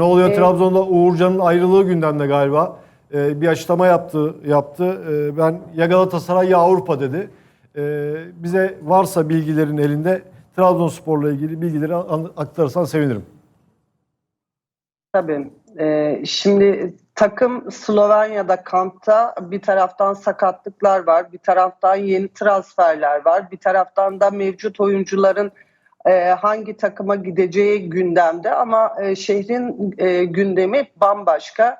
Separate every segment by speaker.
Speaker 1: ne oluyor
Speaker 2: Ee,
Speaker 1: Trabzon'da Uğurcan'ın ayrılığı gündemde galiba. Ee, bir açıklama yaptı. yaptı. Ee, ben ya Galatasaray ya Avrupa dedi. Ee, bize varsa bilgilerin elinde Trabzonspor'la ilgili bilgileri an- aktarırsan sevinirim.
Speaker 2: Tabii. Ee, şimdi takım Slovenya'da kampta bir taraftan sakatlıklar var, bir taraftan yeni transferler var, bir taraftan da mevcut oyuncuların e, hangi takıma gideceği gündemde ama e, şehrin e, gündemi bambaşka.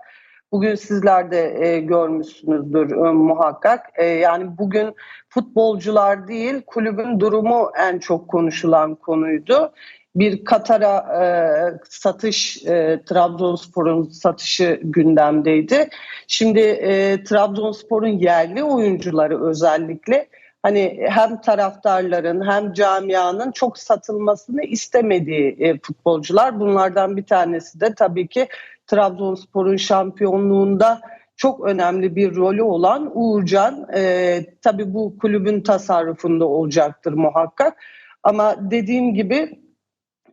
Speaker 2: Bugün sizler de e, görmüşsünüzdür e, muhakkak. E, yani bugün futbolcular değil, kulübün durumu en çok konuşulan konuydu bir Katar'a e, satış, e, Trabzonspor'un satışı gündemdeydi. Şimdi e, Trabzonspor'un yerli oyuncuları özellikle hani hem taraftarların hem camianın çok satılmasını istemediği e, futbolcular. Bunlardan bir tanesi de tabii ki Trabzonspor'un şampiyonluğunda çok önemli bir rolü olan Uğurcan. E, tabii bu kulübün tasarrufunda olacaktır muhakkak. Ama dediğim gibi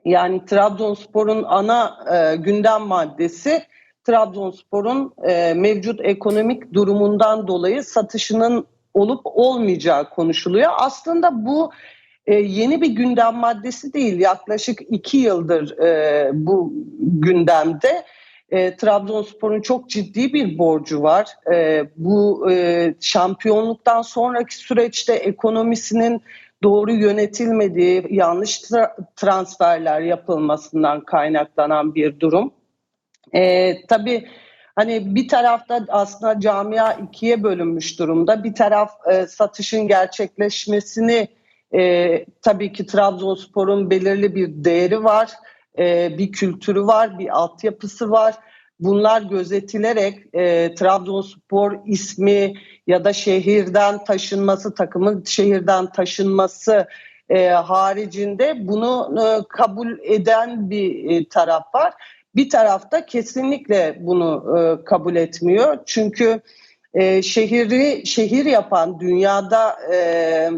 Speaker 2: yani Trabzonspor'un ana e, gündem maddesi Trabzonspor'un e, mevcut ekonomik durumundan dolayı satışının olup olmayacağı konuşuluyor. Aslında bu e, yeni bir gündem maddesi değil. Yaklaşık iki yıldır e, bu gündemde. E, Trabzonspor'un çok ciddi bir borcu var. E, bu e, şampiyonluktan sonraki süreçte ekonomisinin doğru yönetilmediği, yanlış tra- transferler yapılmasından kaynaklanan bir durum. Ee, tabii hani bir tarafta aslında camia ikiye bölünmüş durumda. Bir taraf e, satışın gerçekleşmesini e, tabii ki Trabzonspor'un belirli bir değeri var, e, bir kültürü var, bir altyapısı var. Bunlar gözetilerek e, Trabzonspor ismi ya da şehirden taşınması, takımın şehirden taşınması e, haricinde bunu e, kabul eden bir e, taraf var. Bir tarafta kesinlikle bunu e, kabul etmiyor. Çünkü e, şehri şehir yapan dünyada e,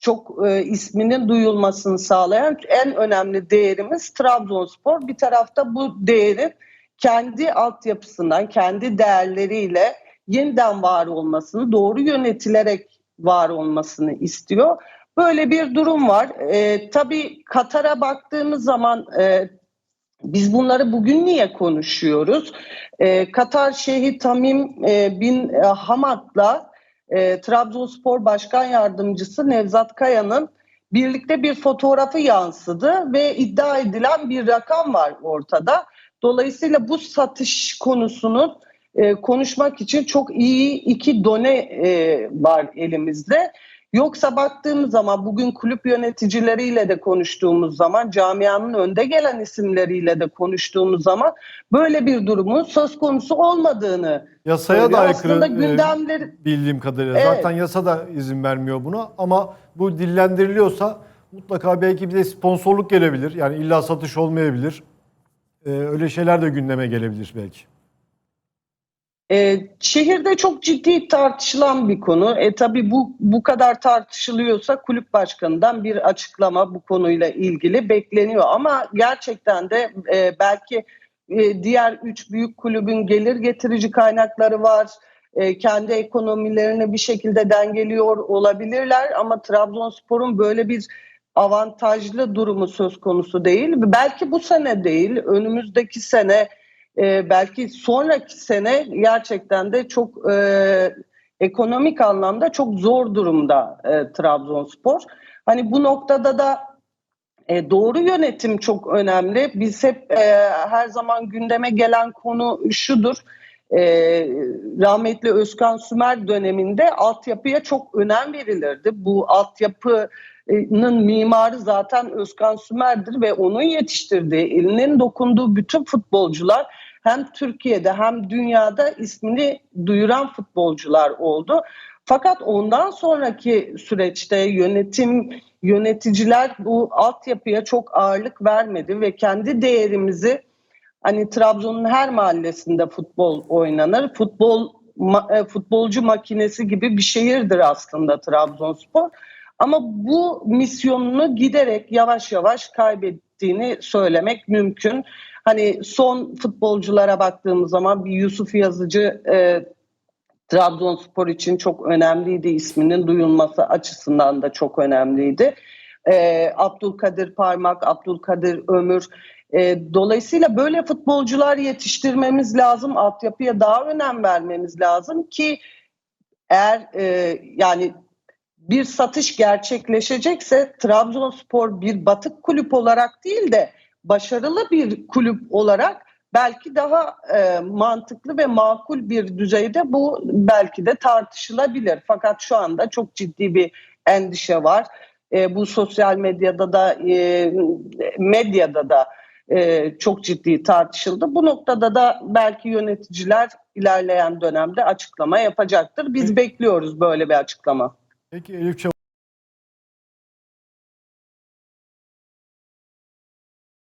Speaker 2: çok e, isminin duyulmasını sağlayan en önemli değerimiz Trabzonspor. Bir tarafta bu değerin kendi altyapısından, kendi değerleriyle yeniden var olmasını, doğru yönetilerek var olmasını istiyor. Böyle bir durum var. E, tabii Katar'a baktığımız zaman e, biz bunları bugün niye konuşuyoruz? E, Katar Şeyhi Tamim e, bin e, Hamad'la e, Trabzonspor Başkan Yardımcısı Nevzat Kaya'nın birlikte bir fotoğrafı yansıdı ve iddia edilen bir rakam var ortada. Dolayısıyla bu satış konusunu e, konuşmak için çok iyi iki done e, var elimizde. Yoksa baktığımız zaman bugün kulüp yöneticileriyle de konuştuğumuz zaman camianın önde gelen isimleriyle de konuştuğumuz zaman böyle bir durumun söz konusu olmadığını
Speaker 1: Yasaya da aykırı
Speaker 2: Aslında
Speaker 1: e,
Speaker 2: gündemleri
Speaker 1: bildiğim kadarıyla.
Speaker 2: Evet.
Speaker 1: Zaten yasa da izin vermiyor buna ama bu dillendiriliyorsa mutlaka belki bir de sponsorluk gelebilir. Yani illa satış olmayabilir. Ee, öyle şeyler de gündeme gelebilir belki.
Speaker 2: Ee, şehirde çok ciddi tartışılan bir konu. E tabii bu bu kadar tartışılıyorsa kulüp başkanından bir açıklama bu konuyla ilgili bekleniyor. Ama gerçekten de e, belki e, diğer üç büyük kulübün gelir getirici kaynakları var. E, kendi ekonomilerini bir şekilde dengeliyor olabilirler ama Trabzonspor'un böyle bir avantajlı durumu söz konusu değil. Belki bu sene değil, önümüzdeki sene e, belki sonraki sene gerçekten de çok e, ekonomik anlamda çok zor durumda e, Trabzonspor. Hani bu noktada da e, doğru yönetim çok önemli. Biz hep e, her zaman gündeme gelen konu şudur. E, rahmetli Özkan Sümer döneminde altyapıya çok önem verilirdi. Bu altyapının mimarı zaten Özkan Sümer'dir ve onun yetiştirdiği, elinin dokunduğu bütün futbolcular hem Türkiye'de hem dünyada ismini duyuran futbolcular oldu. Fakat ondan sonraki süreçte yönetim yöneticiler bu altyapıya çok ağırlık vermedi ve kendi değerimizi hani Trabzon'un her mahallesinde futbol oynanır. Futbol e, futbolcu makinesi gibi bir şehirdir aslında Trabzonspor. Ama bu misyonunu giderek yavaş yavaş kaybettiğini söylemek mümkün. Hani son futbolculara baktığımız zaman bir Yusuf Yazıcı e, Trabzonspor için çok önemliydi. isminin duyulması açısından da çok önemliydi. E, Abdülkadir Parmak, Abdülkadir Ömür. E, dolayısıyla böyle futbolcular yetiştirmemiz lazım. Altyapıya daha önem vermemiz lazım ki eğer e, yani bir satış gerçekleşecekse Trabzonspor bir batık kulüp olarak değil de başarılı bir kulüp olarak belki daha e, mantıklı ve makul bir düzeyde bu belki de tartışılabilir. Fakat şu anda çok ciddi bir endişe var. E, bu sosyal medyada da e, medyada da e, çok ciddi tartışıldı. Bu noktada da belki yöneticiler ilerleyen dönemde açıklama yapacaktır. Biz bekliyoruz böyle bir açıklama.
Speaker 1: Peki Elif Çabuk